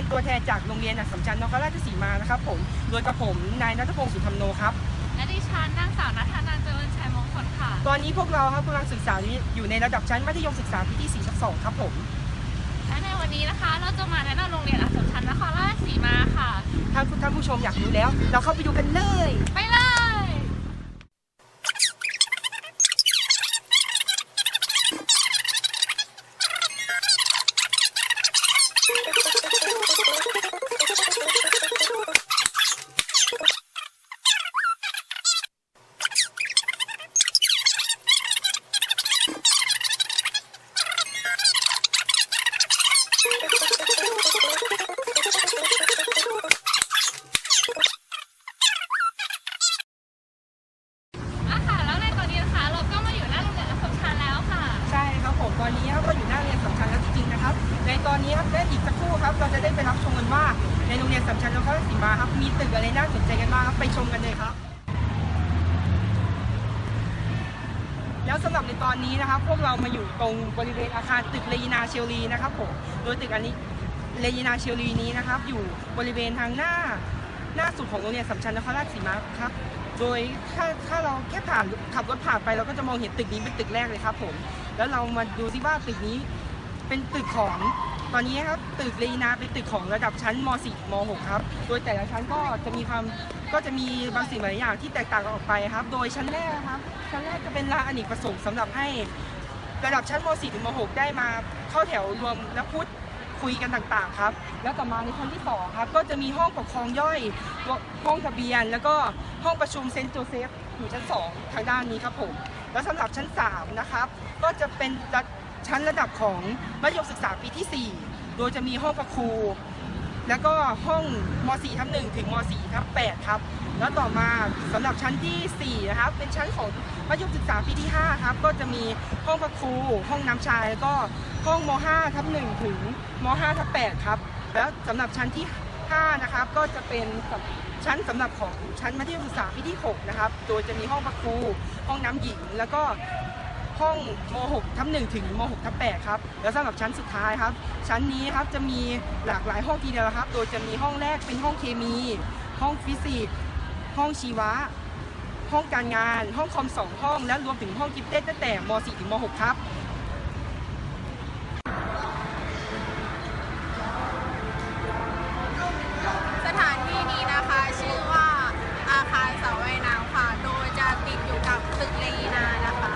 วกเรานะครับเป็นตัวแทนจากโรงเรียนอัสสัมชัญนครราชสีมานะครับผมโดยกับผมนายนัทพงศ์สุธรรมโนครับ และดิฉันนางสาวนัทนันเจริญชัยมงคลค่ะ ตอนนี้พวกเราครับกำลังศึกษาอยู่ในระดับชั้นมัธยมศึกษาปีที่4ทับ2ครับผม และในวันนี้นะคะ เราจะมาแนะนำโรงเรียนอัสสัมชัญนครราชสีมาค่ะ ถ้าท่านผู้ชมอยากรู้แล้ว เราเข้าไปดูกันเลย ไปเลย อนนี้ครับก็อยู่หน้าเรียนสำคัญแล้วจริงๆนะครับ ในตอนนี้ครับและอีกสักครู่ครับเราจะได้ไปรับชมกันว่า ในโรงเรียนสำคัญนครราชสีมาครับมีตึกอะไรน่าสนใจกันบ้างครับไปชมกันเลยครับ แล้วสำหรับในตอนนี้นะครับ พวกเรามาอยู่ตรงบริเวณอาคารตึกเลยินาเชลลีนะครับผมโดยตึกอันนี้เลยินาเชลลีนี้นะครับ อยู่บริเวณทางหน้าหน้าสุดของโรงเรียนสำชัญนครราชสีมาครับ โดยถ้าถ้าเราแค่ผ่านขับรถผ่านไปเราก็จะมองเห็นตึกนี้เป็นตึกแรกเลยครับผม แล้วเรามาดูซิว่าตึกนี้เป็นตึกของตอนนี้ครับตึกลยินาเป็นตึกของระดับชั้นม .4 ม .6 ครับ โดยแต่ละชั้นก็จะมีความก็จะมีบางสิ่งบางอย่างที่แตกต่างกันออกไปครับ โดยชั้นแรกครับ ชั้นแรกจะเป็นลานอเนกประสงค์สำหรับให้ระดับชั้นม .4 ถึงม .6 ได้มาเข้าแถวรวมและพูดคุยกันต่างๆครับ แล้วต่อมาในชั้นที่สองครับก็จะมีห้องปกครองย่อยห้องทะเบียน แล้วก็ห้องประชุมเซนต์โจเซฟอยู่ชั้น 2 ทางด้านนี้ครับผม แล้วสำหรับชั้น 3 นะครับ ก็จะเป็นชั้นระดับของมัธยมศึกษาปีที่ 4 โดยจะมีห้องประครู แล้วก็ห้องม .4 ทับ1ถึงม .4 ทับ8ครับ แล้วต่อมาสำหรับชั้นทีสี่ 4 นะครับ เป็นชั้นของมัธยมศึกษาปีที่ 5 ครับ ก็จะมีห้องพระครู ห้องน้ำชาย แล้วก็ห้องม 5 ทับ1ถึงม 5 ทับ8ครับ แล้วสำหรับชั้นที่ 5 นะครับ ก็จะเป็น ชั้นสำหรับของชั้นมัธยมศึกษาปีที่ 6 นะครับ โดยจะมีห้องพระครูห้องน้ำหญิง แล้วก็ห้องม 6 ทับ1ถึงม 6 ทับ8ครับ แล้วสำหรับชั้นสุดท้ายครับ ชั้นนี้ครับจะมีหลากหลายห้องทีเดียวครับ โดยจะมีห้องแรกเป็นห้องเคมี ห้องฟิสิกส์ห้องชีวะ ห้องการงาน ห้องคอมสองห้อง และรวมถึงห้องกิฟเต้ตั้งแต่ม .4 ถึงม .6 ครับ สถานที่นี้นะคะชื่อว่าอาคารเสาว่ายน้ำค่ะ โดยจะติดอยู่กับตึกเลยีนานะคะ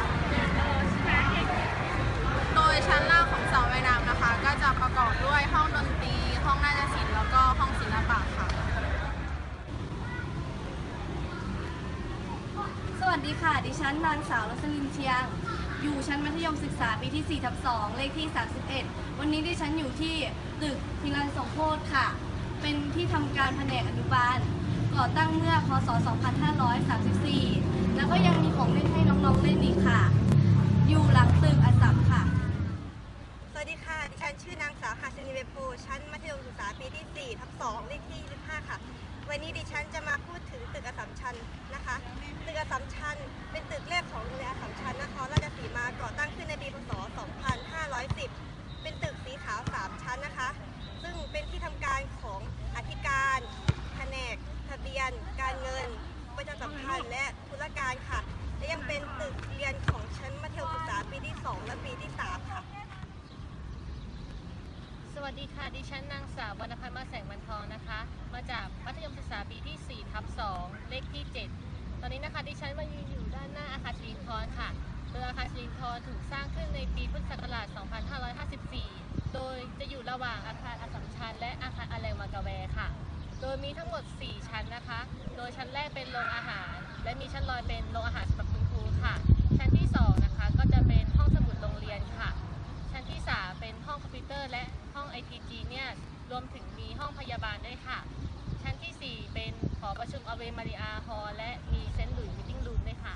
โดยชั้นล่างของเสาว่ายน้ำนะคะ ก็จะประกอบด้วยห้องดนตรี ห้องนาฏศิลป์แล้วก็ห้องศิลปะค่ะ สวัส ดีค่ะ ดิฉันนางสาวรัสลินเชียง อยู่ชั้นมัธยมศึกษาปีที่ 4 ทับ 2 เลขที่ 31 วันนี้ดิฉันอยู่ที่ตึกพิรันสงโพธค่ะ เป็นที่ทำการแผนกอนุบาล ก่อตั้งเมื่อ พศ 2534 แล้วก็ยังมีของเล่นให้น้องๆเล่นอีกค่ะ อยู่หลังตึกอัสสัมค่ะ สวัสดีค่ะ ดิฉันชื่อนางสาวหาชนิเวโพชั้นมัธยมศึกษาปีที่ 4 ทับ 2 เลขที่ 25 ค่ะ วันนี้ดิฉันจะมา ตึกอสสัมชัญนะคะ ตึกอสสัมชัญเป็นตึกแรกของโรงเรียนอสสัมชัญนครราชสีมาก่อตั้งขึ้นในปีพศ 2510 เป็นตึกสีขาว 3 ชั้นนะคะ ซึ่งเป็นที่ทำการของอธิการแผนก ทะเบียน การเงิน ประชาสัมพันธ์และธุรการค่ะ และยังเป็นตึกเรียนของชั้นมัธยมศึกษาปีที่ 2 และปีที่ 3 ค่ะ วัสดีค่ะ ดิฉันนางสาววรรณพัฒน์มาแสงมันทองนะคะ มาจากมัธยมศึกษาปีที่4ทับ2เลขที่ 7 ตอนนี้นะคะดิฉันมายืนอยู่ด้านหน้าอาคารสิรินทรค่ะโดยอาคารสิรินทรถูกสร้างขึ้นในปีพุทธศักราช 2554 โดยจะอยู่ระหว่างอาคารอสสัมชัญและอาคารอาเลมากาแวค่ะ โดยมีทั้งหมด 4 ชั้นนะคะ โดยชั้นแรกเป็นโรงอาหาร และมีชั้นลอยเป็นโรงอาหารสำหรับคุณครูค่ะ ที่ 3 เป็นห้องคอมพิวเตอร์และห้อง ITG เนี่ยรวมถึงมีห้องพยาบาลด้วยค่ะ ชั้นทีสี่ 4 เป็นหอประชุมอเวมาริอาฮอลและมีเซนต์หลุยส์มิทติ้งรูมด้วยค่ะ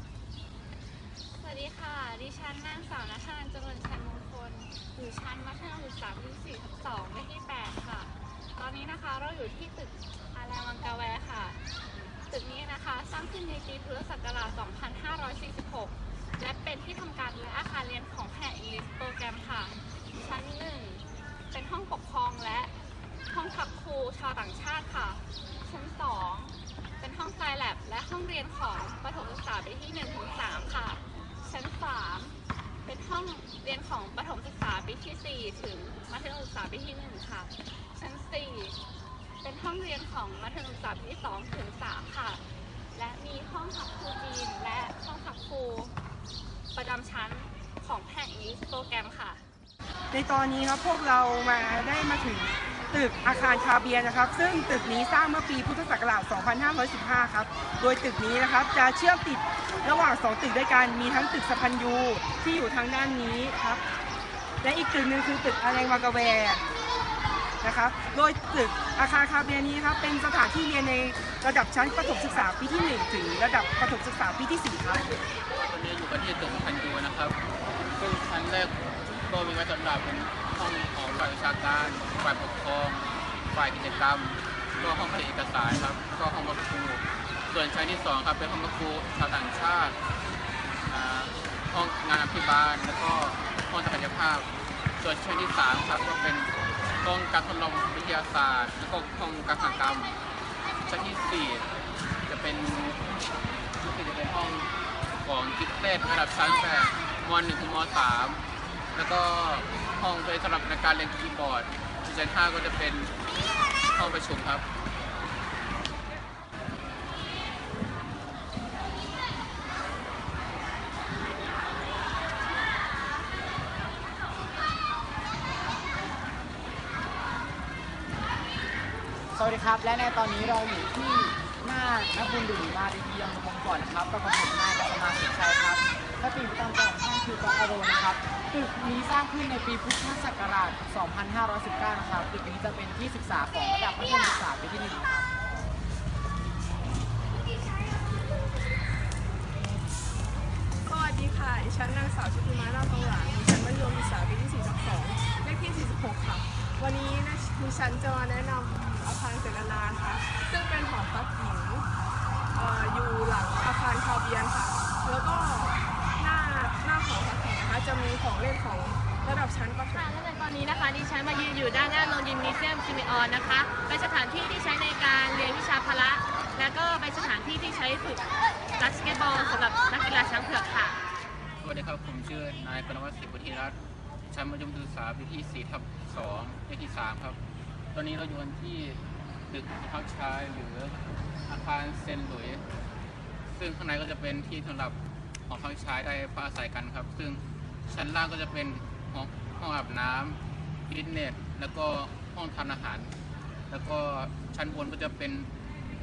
สวัสดีค่ะ ดิฉันนางสาวนัทนันเจริญชัยมงคลอยู่ชั้นมัธยมศึกษาปีที่4ทับ2เลขที่ 8 ค่ะ ตอนนี้นะคะเราอยู่ที่ตึกอารามังกาแวค่ะ ตึกนี้นะคะสร้างขึ้นในปีพุทธศักราช 2546 และเป็นที่ทำการและอาคารเรียนของแผนกอิงลิสโปรแกรมค่ะ ชั้น 1 เป็นห้องปกครองและ ชาวต่างชาติค่ะ ชั้น 2 เป็นห้องไซแลบและห้องเรียนของประถมศึกษาปีที่1ถึง3ค่ะ ชั้น 3 เป็นห้องเรียนของประถมศึกษาปีที่ 4 ถึงมัธยมศึกษาปีที่ 1 ค่ะ ชั้น 4 เป็นห้องเรียนของมัธยมศึกษาปีที่ 2 ถึง 3 ค่ะ และมีห้องพักครูจีนและห้องพักครูประจำชั้นของแผนกโปรแกรมค่ะ ในตอนนี้ครับพวกเรามาได้มาถึง ตึกอาคารคาเบียนะครับ ซึ่งตึกนี้สร้างเมื่อปีพุทธศักราช 2515 ครับ โดยตึกนี้นะครับจะเชื่อมติดระหว่าง 2 ตึกด้วยกัน มีทั้งตึกสพันยูที่อยู่ทางด้านนี้ครับ และอีกตึกหนึ่งคือตึกอาแรงวากาแวร์นะครับ โดยตึกอาคารคาเบียนี้ครับเป็นสถานที่เรียนในระดับชั้นประถมศึกษาปีที่ 1 ถึงระดับประถมศึกษาปีที่ 4 ครับวันนี้อยู่กันที่ตึกพันยูนะครับซึ่งชั้นแรก ก็มีไว้สำหรับเป็นห้องของฝ่ายวิชาการฝ่ายปกครอง ฝ่ายกิจกรรม ก็ห้องผลิตเอกสารครับ ก็ห้องพักครูส่วนชั้นที่สองครับเป็นห้องพักครูชาวต่างชาติห้องงานอภิบาลแล้วก็ห้องศักยภาพ ส่วนชั้นที่สามครับก็เป็นห้องการทดลองวิทยาศาสตร์ แล้วก็ห้องการหากรรม ชั้นที่สี่จะเป็นรู้สึกจะเป็นห้องของกิฟเต็ดระดับชั้นแปดมหนึ่งถึงมสาม แล้วก็ห้องเป็นสำหรับในการเล่นคีย์บอร์ดชั้นห้าก็จะเป็นห้องประชุมครับ สวัสดีครับ และในตอนนี้เราอยู่ที่หน้านักบุญดุริมาดีเยี่ยงมงก่อนนะครับกับผมนายกัตมาสินชัยครับและปีประจำตัวของ ท่านคือกอโรนะครับ ตึกนี้สร้างขึ้นในปีพุทธศักราช 2519 นะครับ ตึกนี้จะเป็นที่ศึกษาของระดับมัธยมศึกษาปีที่หนึ่งครับสวัสดีค่ะฉันนางสาวชุติมาลาทองหลางฉันมัธยมศึกษาปีที่ 4 2เลขที่ 46 ค่ะ วันนี้นะดิฉันจะมาแนะนำอาคารเสนานาค่ะ ซึ่งเป็นหอพักหญิงอออยู่หลังอาคารคาเบียนค่ะ แล้วก็ หน้าหน้าหอพักหญิงนะคะ จะมีของเล่นของระดับชั้นประถค่ะมและในตอนนี้นะคะดิฉันมายืนอยู่ด้านหน้าโรงยิมนิเซียมซิมิออนนะคะ เป็นสถานที่ที่ใช้ในการเรียนวิชาพละ และก็เป็นสถานที่ที่ใช้ฝึกบาสเกตบอลสำหรับนักกีฬาช้างเผือกค่ะ สวัสดีครับ ผมชื่อนายกนวัฒน์ศิบุธิรัตน์ชั้นมัธยมศึกษาปีที่4ทับ2เลขที่ 3 ครับ ตอนนี้เราอยู่กันที่ตึกเท้าชายหรืออาคารเซนต์หลุย ซึ่งข้างในก็จะเป็นที่สำหรับ ของพักชายได้พักอาศัยกันครับ ซึ่งชั้นล่างก็จะเป็นห้องห้องอาบน้ำฟิตเนสแล้วก็ห้องทานอาหาร แล้วก็ชั้นบนก็จะเป็น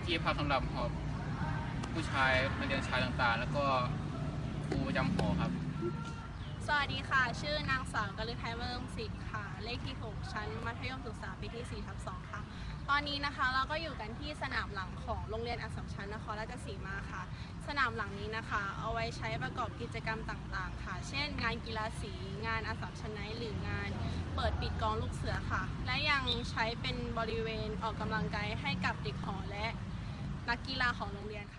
ที่พักสำหรับหอผู้ชายนักเรียนชายต่างๆ แล้วก็ครูประจำหอครับ สวัสดีค่ะ ชื่อนางสาวกฤทัยเมืองศิษย์ค่ะ เลขที่ 6 ชั้นมัธยมศึกษาปีที่4ทับ2ค่ะ ตอนนี้นะคะเราก็อยู่กันที่สนามหลังของโรงเรียนอัสสัมชัญนครราชสีมาค่ะ สนามหลังนี้นะคะ เอาไว้ใช้ประกอบกิจกรรมต่างๆ ค่ะ เช่น งานกีฬาสี งานอัสสัมชัญไนหรืองานเปิดปิดกองลูกเสือค่ะ และยังใช้เป็นบริเวณออกกำลังกายให้กับเด็กหอและนักกีฬาของโรงเรียนค่ะ